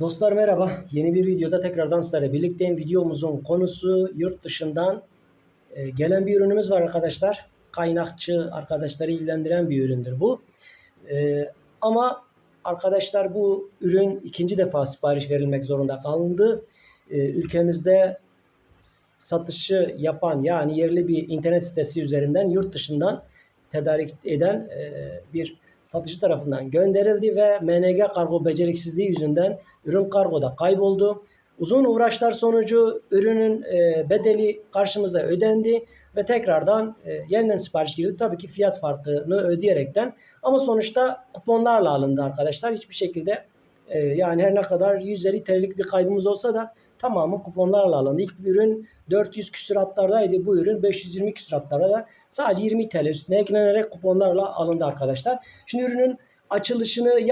Dostlar merhaba. Yeni bir videoda tekrardan sizlerle birlikteyim. Videomuzun konusu yurt dışından e, gelen bir ürünümüz var arkadaşlar. Kaynakçı arkadaşları ilgilendiren bir üründür bu. E, ama arkadaşlar bu ürün ikinci defa sipariş verilmek zorunda kalındı. E, ülkemizde satışı yapan yani yerli bir internet sitesi üzerinden yurt dışından tedarik eden bir satıcı tarafından gönderildi ve MNG kargo beceriksizliği yüzünden ürün kargoda kayboldu. Uzun uğraşlar sonucu ürünün e, bedeli karşımıza ödendi ve tekrardan e, yeniden sipariş girdi. Tabii ki fiyat farkını ödeyerekten ama sonuçta kuponlarla alındı arkadaşlar. Hiçbir şekilde e, yani her ne kadar 150 TL'lik bir kaybımız olsa da tamamı kuponlarla alındı. İlk ürün 400 küsuratlardaydı. Bu ürün 520 küsuratlarda sadece 20 TL üstüne eklenerek kuponlarla alındı arkadaşlar. Şimdi ürünün açılışını